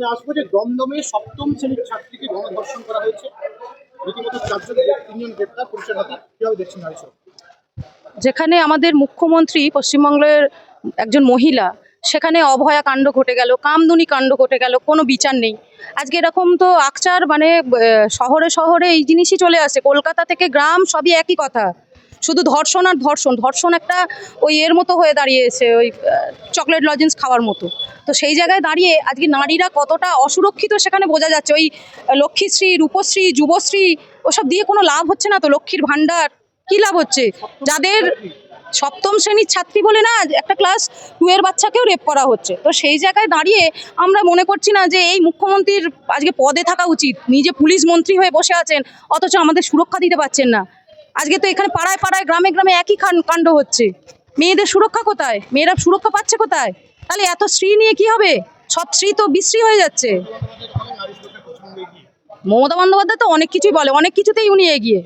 প্রথমে আসব যে দমদমে সপ্তম শ্রেণির ছাত্রীকে গণধর্ষণ করা হয়েছে। রীতিমতো চারজন তিনজন গ্রেপ্তার, পুলিশের হাতে। কীভাবে দেখছেন যেখানে আমাদের মুখ্যমন্ত্রী পশ্চিমবঙ্গের একজন মহিলা, সেখানে অভয়া কাণ্ড ঘটে গেল, কামদুনি কাণ্ড ঘটে গেল, কোনো বিচার নেই। আজকে এরকম তো আকচার মানে শহরে শহরে এই জিনিসই চলে আসে। কলকাতা থেকে গ্রাম সবই একই কথা। শুধু ধর্ষণ আর ধর্ষণ ধর্ষণ একটা ওই এর মতো হয়ে দাঁড়িয়েছে, ওই চকলেট লজেন্স খাওয়ার মতো। তো সেই জায়গায় দাঁড়িয়ে আজকে নারীরা কতটা অসুরক্ষিত সেখানে বোঝা যাচ্ছে। ওই লক্ষ্মীশ্রী, রূপশ্রী, যুবশ্রী, ওসব দিয়ে কোনো লাভ হচ্ছে না তো? লক্ষ্মীর ভাণ্ডার, কী লাভ হচ্ছে? যাদের সপ্তম শ্রেণির ছাত্রী বলে না, একটা ক্লাস টু এর বাচ্চাকেও রেপ করা হচ্ছে। তো সেই জায়গায় দাঁড়িয়ে আমরা মনে করছি না যে এই মুখ্যমন্ত্রীর আজকে পদে থাকা উচিত। নিজে পুলিশ মন্ত্রী হয়ে বসে আছেন, অথচ আমাদের সুরক্ষা দিতে পারছেন না। আজকে তো এখানে পাড়ায় পাড়ায়, গ্রামে গ্রামে একই কাণ্ড হচ্ছে। মেয়েদের সুরক্ষা কোথায়? মেয়েরা সুরক্ষা পাচ্ছে কোথায়? তাহলে এত স্ত্রী নিয়ে কি হবে? সব স্ত্রী তো বিশ্রী হয়ে যাচ্ছে। মমতা বন্দ্যোপাধ্যায় তো অনেক কিছুই বলে। অনেক কিছুতেই উনি এগিয়ে।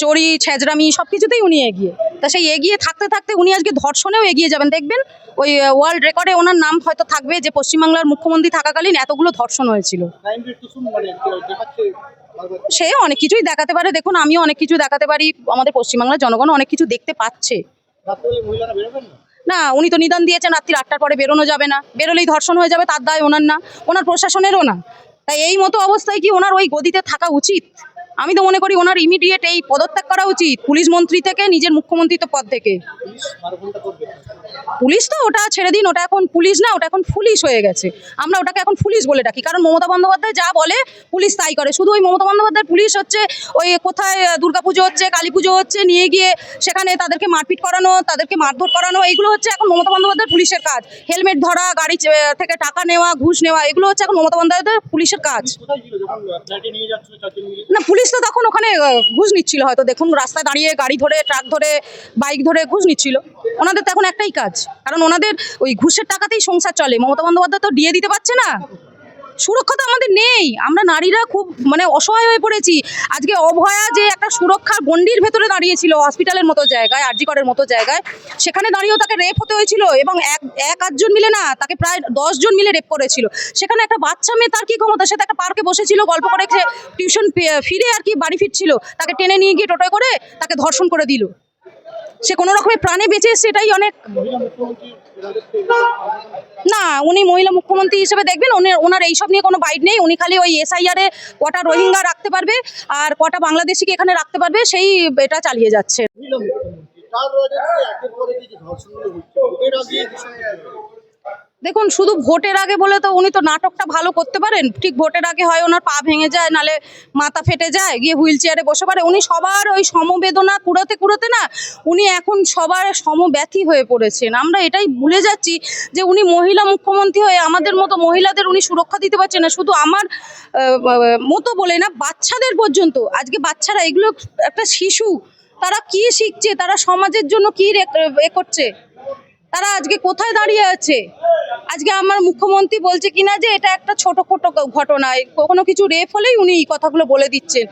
চড়ি, ছেঁচড়ামি সব কিছুতেই উনি এগিয়ে। তা সেই এগিয়ে থাকতে থাকতে উনি আজকে ধর্ষণেও এগিয়ে যাবেন। দেখবেন, ওই ওয়ার্ল্ড রেকর্ডে ওনার নাম হয়তো থাকবে যে পশ্চিমবাংলার মুখ্যমন্ত্রী থাকাকালীন এতগুলো ধর্ষণ হয়েছিল। সে অনেক কিছুই দেখাতে পারে। দেখুন, আমিও অনেক কিছু দেখাতে পারি। আমাদের পশ্চিমবাংলার জনগণ অনেক কিছু দেখতে পাচ্ছে। না, উনি তো নিদান দিয়েছেন রাত্রি আটটার পরে বেরোনো যাবে না। বেরোলেই ধর্ষণ হয়ে যাবে, তার দায় ওনার না। ওনার প্রশাসনেরও না। তাই এই মতো অবস্থায় কি ওনার ওই গদিতে থাকা উচিত? আমি তো মনে করি ওনার ইমিডিয়েট এই পদত্যাগ করা উচিত। পুলিশ মন্ত্রী থেকে নিজের মুখ্যমন্ত্রিত্ব পদ থেকে। পুলিশ তো ওটা ছেড়ে দিন ওটা এখন পুলিশ না ওটা এখন পুলিশ হয়ে গেছে। আমরা ওটাকে এখন পুলিশ বলে ডাকি কারণ মমতা বন্দ্যোপাধ্যায় যা বলে পুলিশ তাই করে। শুধু ওই মমতা বন্দ্যোপাধ্যায় পুলিশ হচ্ছে ওই কোথায় দুর্গাপুজো হচ্ছে কালী পুজো হচ্ছে নিয়ে গিয়ে সেখানে তাদেরকে মারপিট করানো তাদেরকে মারধর করানো এইগুলো হচ্ছে এখন মমতা বন্দ্যোপাধ্যায় পুলিশের কাজ। হেলমেট ধরা গাড়ি থেকে টাকা নেওয়া ঘুষ নেওয়া এগুলো হচ্ছে এখন মমতা বন্দ্যোপাধ্যায় পুলিশের কাজ। না পুলিশ তো তখন ওখানে ঘুষ নিচ্ছিল। হয়তো দেখুন, রাস্তায় দাঁড়িয়ে গাড়ি ধরে, ট্রাক ধরে, বাইক ধরে ঘুষ নিচ্ছিল। ওনাদের তো এখন একটাই কাজ। কারণ ওনাদের ওই ঘুষের টাকাতেই সংসার চলে। মমতা বন্দ্যোপাধ্যায় তো দিয়ে দিতে পারছে না। সুরক্ষা তো আমাদের নেই। আমরা নারীরা খুব মানে অসহায় হয়ে পড়েছি। আজকে অভয়া যে একটা সুরক্ষার গণ্ডির ভেতরে দাঁড়িয়েছিল হসপিটালের মতো জায়গায় আরজিকরের মতো জায়গায়, সেখানে দাঁড়িয়েও তাকে রেপ হতে হয়েছিল এবং এক এক আধজন মিলে না, তাকে প্রায় দশজন মিলে রেপ করেছিল। সেখানে একটা বাচ্চা মেয়ে, তার কি ক্ষমতা? সে একটা পার্কে বসেছিল, গল্প করে টিউশন ফিরে আর কি বাড়ি ফিরছিল। তাকে টেনে নিয়ে গিয়ে টোটোয় করে তাকে ধর্ষণ করে দিল। সে কোনো রকমের প্রাণে বেঁচে সেটাই অনেক না, উনি মহিলা মুখ্যমন্ত্রী হিসেবে দেখবেন, উনি- ওনার এইসব নিয়ে কোনো বাইট নেই, উনি খালি ওই এসআইআরে কটা রোহিঙ্গা রাখতে পারবে, আর কটা বাংলাদেশিকে এখানে রাখতে পারবে, সেই এটা চালিয়ে যাচ্ছে। দেখুন, শুধু ভোটের আগে বলে তো উনি তো নাটকটা ভালো করতে পারেন। ঠিক ভোটের আগে হয় ওনার পা ভেঙে যায়, নালে মাথা ফেটে যায়, গিয়ে হুইল চেয়ারে বসে পারে উনি সবার ওই সমবেদনা কুড়াতে কুড়াতে না, উনি এখন সবার সমব্যথী হয়ে পড়েছেন। আমরা এটাই ভুলে যাচ্ছি যে উনি মহিলা মুখ্যমন্ত্রী হয়ে আমাদের মতো মহিলাদের উনি সুরক্ষা দিতে পারছেন না। শুধু আমার মতো বলে না, বাচ্চাদের পর্যন্ত। আজকে বাচ্চারা, এগুলো একটা শিশু, তারা কি শিখছে? তারা সমাজের জন্য কি এ করছে? তারা আজকে কোথায় দাঁড়িয়ে আছে? আজকে আমার মুখ্যমন্ত্রী বলছে কিনা যে এটা একটা ছোট ছোট ঘটনা কোনো কিছু রেপ হলেই উনি এই কথাগুলো বলে দিচ্ছেন।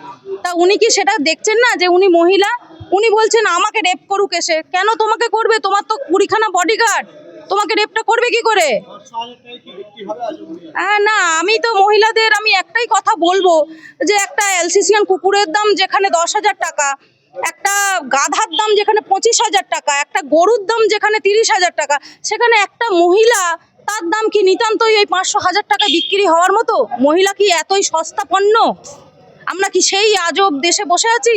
তা উনি কি সেটা দেখছেন না যে উনি মহিলা? উনি বলছেন, আমাকে রেপ করুক এসে। কেন তোমাকে করবে? তোমার তো কুড়িখানা বডিগার্ড তোমাকে রেপটা করবে কি করে? হ্যাঁ না, আমি তো মহিলাদের, আমি একটাই কথা বলব যে একটা এলসিসিয়ান কুকুরের দাম যেখানে দশ হাজার টাকা, একটা গাধার দাম যেখানে পঁচিশ হাজার টাকা, একটা গরুর দাম যেখানে তিরিশ হাজার টাকা, সেখানে একটা মহিলা তার দাম কি নিতান্তই এই পাঁচশো হাজার টাকা বিক্রি হওয়ার মতো? মহিলা কি এতই সস্তা পণ্য? আমরা কি সেই আজব দেশে বসে আছি?